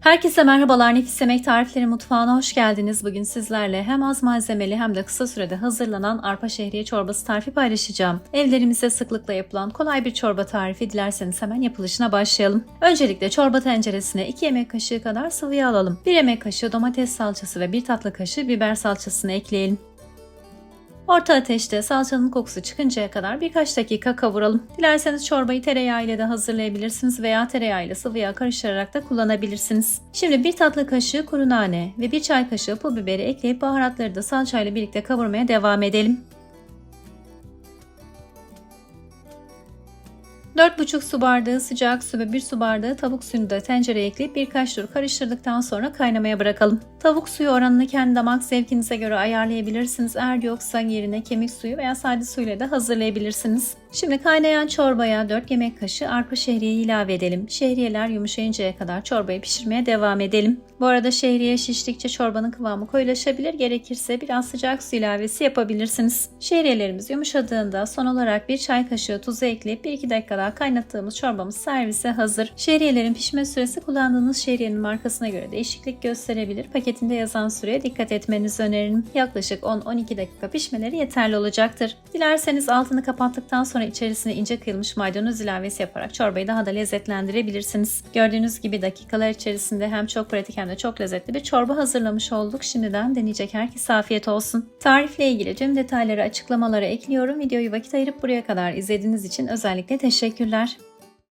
Herkese merhabalar Nefis Yemek Tarifleri Mutfağı'na hoş geldiniz. Bugün sizlerle hem az malzemeli hem de kısa sürede hazırlanan arpa şehriye çorbası tarifi paylaşacağım. Evlerimizde sıklıkla yapılan kolay bir çorba tarifi dilerseniz hemen yapılışına başlayalım. Öncelikle çorba tenceresine 2 yemek kaşığı kadar sıvı yağ alalım. 1 yemek kaşığı domates salçası ve 1 tatlı kaşığı biber salçasını ekleyelim. Orta ateşte salçanın kokusu çıkıncaya kadar birkaç dakika kavuralım. Dilerseniz çorbayı tereyağı ile de hazırlayabilirsiniz veya tereyağı ile sıvı yağ karıştırarak da kullanabilirsiniz. Şimdi bir tatlı kaşığı kuru nane ve bir çay kaşığı pul biberi ekleyip baharatları da salçayla birlikte kavurmaya devam edelim. 4,5 su bardağı sıcak su ve 1 su bardağı tavuk suyunu da tencereye ekleyip birkaç tur karıştırdıktan sonra kaynamaya bırakalım. Tavuk suyu oranını kendi damak zevkinize göre ayarlayabilirsiniz. Eğer yoksa yerine kemik suyu veya sade suyla da hazırlayabilirsiniz. Şimdi kaynayan çorbaya 4 yemek kaşığı arpa şehriyeyi ilave edelim. Şehriyeler yumuşayıncaya kadar çorbayı pişirmeye devam edelim. Bu arada şehriye şiştikçe çorbanın kıvamı koyulaşabilir. Gerekirse biraz sıcak su ilavesi yapabilirsiniz. Şehriyelerimiz yumuşadığında son olarak bir çay kaşığı tuzu ekleyip 1-2 dakika daha kaynattığımız çorbamız servise hazır. Şehriyelerin pişme süresi kullandığınız şehriyenin markasına göre değişiklik gösterebilir. Paketinde yazan süreye dikkat etmenizi öneririm. Yaklaşık 10-12 dakika pişmeleri yeterli olacaktır. Dilerseniz altını kapattıktan sonra içerisine ince kıyılmış maydanoz ilavesi yaparak çorbayı daha da lezzetlendirebilirsiniz. Gördüğünüz gibi dakikalar içerisinde hem çok pratik hem de çok lezzetli bir çorba hazırlamış olduk. Şimdiden deneyecek herkese afiyet olsun. Tarifle ilgili tüm detayları açıklamalara ekliyorum. Videoyu vakit ayırıp buraya kadar izlediğiniz için özellikle teşekkürler.